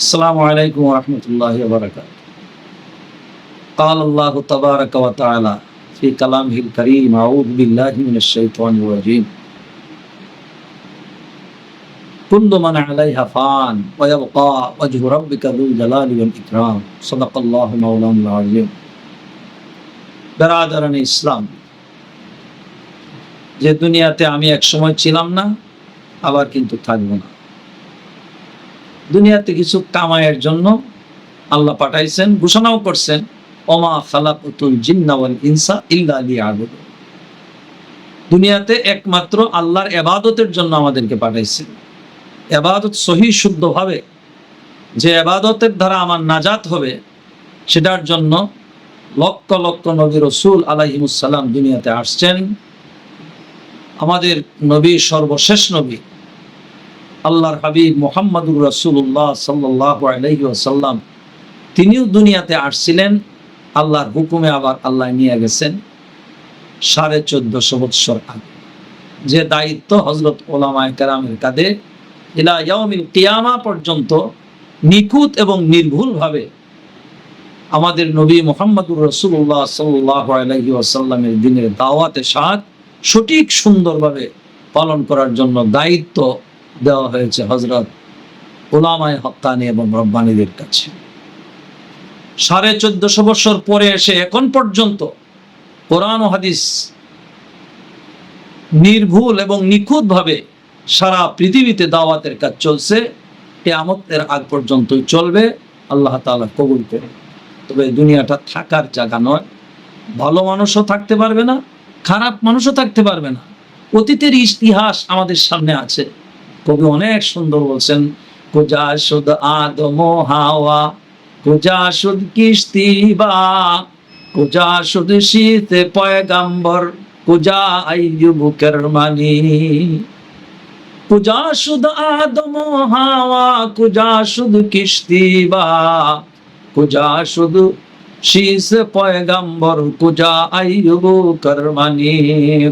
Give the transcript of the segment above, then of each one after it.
السلام عليكم ورحمة الله وبركاته قال الله تبارك وتعالى في كلامه الكريم أعوذ بالله من الشيطان الرجيم كل من عليها فان ويبقى وجه ربك ذو الجلال والإكرام صدق الله مولانا العظيم বেরাদারান ইসলাম যে দুনিয়াতে আমি এক সময় ছিলাম না আবার কিন্তু থাকবো না দুনিয়াতে কিছু কামাইয়ের জন্য আল্লাহ পাঠাইছেন, ঘোষণাও করছেন, ওমা খালাকুতুল জিন্না ওয়াল ইনসা ইল্লা লিয়াবুদু দুনিয়াতে একমাত্র আল্লাহর এবাদতের জন্য আমাদেরকে পাঠাইছেন। এবাদত সহি, শুদ্ধভাবে। যে এবাদতের দ্বারা আমার নাজাত হবে, সেটার জন্য লক্ষ লক্ষ নবী রসুল আলাহিমুসাল্লাম দুনিয়াতে আসছেন। আমাদের নবী সর্বশেষ নবী। আল্লাহর হাবিব মোহাম্মদুর রসুল্লাহ সাল্লাহ আলহি আসাল্লাম তিনিও দুনিয়াতে আসছিলেন, আল্লাহর হুকুমে আবার আল্লাহ নিয়ে গেছেন সাড়ে চোদ্দশো বৎসর আগে। যে দায়িত্ব হজরত ওলামায় কারামের কাঁধে, ইলা ইয়াউমিল কিয়ামা পর্যন্ত নিখুঁত এবং নির্ভুলভাবে আমাদের নবী মোহাম্মদুর রসুল্লাহ সাল্লাহ আলহি দিনের দাওয়াতে সাথ সঠিক সুন্দরভাবে পালন করার জন্য দায়িত্ব দেওয়া হয়েছে হজরত ওলামায় হত্যানি এবং রব্বানীদের কাছে। সাড়ে চোদ্দশো বছর পরে এসে এখন পর্যন্ত কোরআন হাদিস নির্ভুল এবং নিখুঁতভাবে সারা পৃথিবীতে দাওয়াতের কাজ চলছে, কেয়ামতের আগ পর্যন্তই চলবে, আল্লাহ তাআলা কবুল করে তবে দুনিয়াটা থাকার জায়গা নয়। ভালো মানুষও থাকতে পারবে না, খারাপ মানুষও থাকতে পারবে না। অতীতের ইতিহাস আমাদের সামনে আছে। কবি অনেক সুন্দর বলছেন কুজা সুদ আদম হাওয়া কুজা সুদ কিস্তি বা কুজা সুদ শীতে পয়গাম্বর কুজা আইয়ুব কেরমানি কুজা সুদ আদম হাওয়া কুজা সুদ কিস্তি বা কুজা সুদ শীষ পয়গাম্বর কুজা আইয়ুব করমানি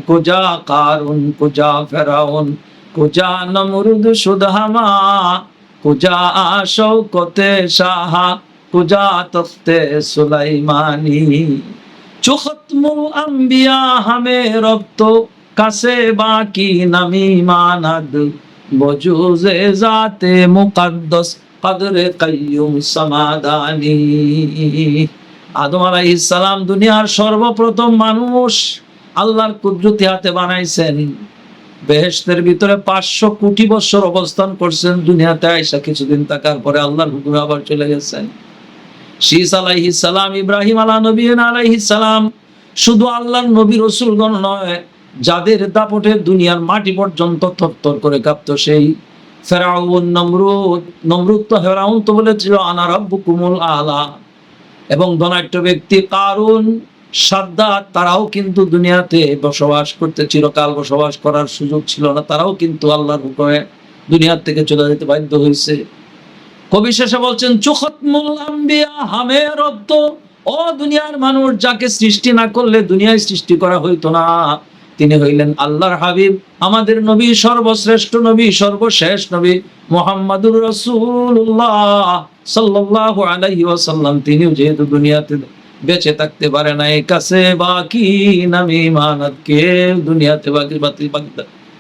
কুজা কারুন কুজা ফেরাউন কুজা নমরুদ সুধামা কুজা শৌকতে সাহা কুজা তফতে সুলাইমানি। চুখতমুল আম্বিয়া হামে রক্ত, কাছে বাকি নামি মানাদ। বজুজে জাতে মুকদ্দস, কদরে কাইয়ুম সমাদানি। আদম আলাইহিস সালাম দুনিয়ার সর্বপ্রথম মানুষ আল্লাহর কুদরতি হাতে বানাইছেন। বেহেশতের ভিতরে পাঁচশো কোটি বছর অবস্থান করছেন দুনিয়াতে আইসা কিছুদিন থাকার পরে আল্লাহর হুকুমে আবার চলে গেছেন। শীস আলাইহিস সালাম, ইব্রাহিম আলা নবীন আলাইহিস সালাম শুধু আল্লাহর নবী রসুলগণ নয়, যাদের দাপটে দুনিয়ার মাটি পর্যন্ত থরথর করে কাঁপতো সেই ফেরাউন নমরুদ। নমরুদ তো ফেরাউন তো বলেছিল, আনা রাব্বুকুমুল আলা। এবং ধনাঢ্য ব্যক্তি কারুন সাদ্দাত, তারাও কিন্তু দুনিয়াতে বসবাস করতে চিরকাল বসবাস করার সুযোগ ছিল না। তারাও কিন্তু আল্লাহর হুকুমে দুনিয়ার থেকে চলে যেতে বাধ্য হয়েছে। কবি শেষে বলছেন রব্ত ও দুনিয়ার মানুষ, যাকে সৃষ্টি না করলে দুনিয়ায় সৃষ্টি করা হইতো না। তিনি হইলেন আল্লাহর হাবিব, আমাদের নবী, সর্বশ্রেষ্ঠ নবী, সর্বশেষ নবী মোহাম্মদুর রসুল্লাহ সাল্লাল্লাহু আলাইহি ওয়াসাল্লাম। তিনিও যেহেতু দুনিয়াতে বেঁচে থাকতে পারে না এই কাছে বাকি নামি মানাত কে? দুনিয়াতে বাকি বাকি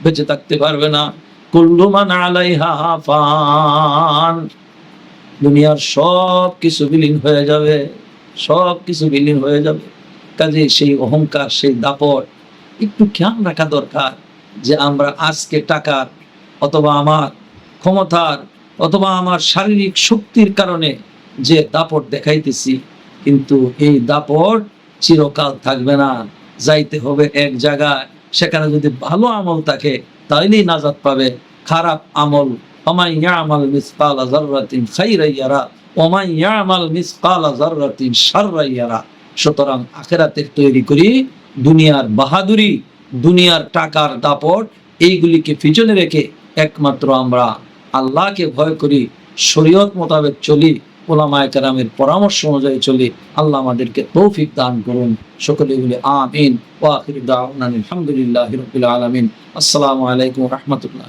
বেঁচে থাকতে পারবে না। কুল্লু মান আলাইহা ফান দুনিয়ার সব কিছু বিলীন হয়ে যাবে, সব কিছু বিলীন হয়ে যাবে। কাজে সেই অহংকার, সেই দাপট, একটু খেয়াল রাখা দরকার যে আমরা আজকে টাকার অথবা আমার ক্ষমতার অথবা আমার শারীরিক শক্তির কারণে যে দাপট দেখাইতেছি কিন্তু এই দাপট চিরকাল থাকবে না। যাইতে হবে এক জায়গায়। সেখানে যদি ভালো আমল থাকে, তাইলেই নাজাদ পাবে। খারাপ আমল, ওমাই ইয়ামাল মিসকালা যাররাতিন খাইরাই ইয়ারা, ওমাই ইয়ামাল মিসকালা যাররাতিন শাররাই সুতরাং আখেরাতের তৈরি করি দুনিয়ার বাহাদুরি, দুনিয়ার টাকার দাপট, এইগুলিকে পিছনে রেখে একমাত্র আমরা আল্লাহকে ভয় করি, শরীয়ত মোতাবেক চলি। ওলামায় কেরামের পরামর্শ অনুযায়ী চলি। আল্লাহ আমাদেরকে তৌফিক দান করুন। সকলে বলে আমিন। ওয়াখির দাওয়ানা আলহামদুলিল্লাহ রবিল আলমিন। আসসালামু আলাইকুম রহমতুল্লাহ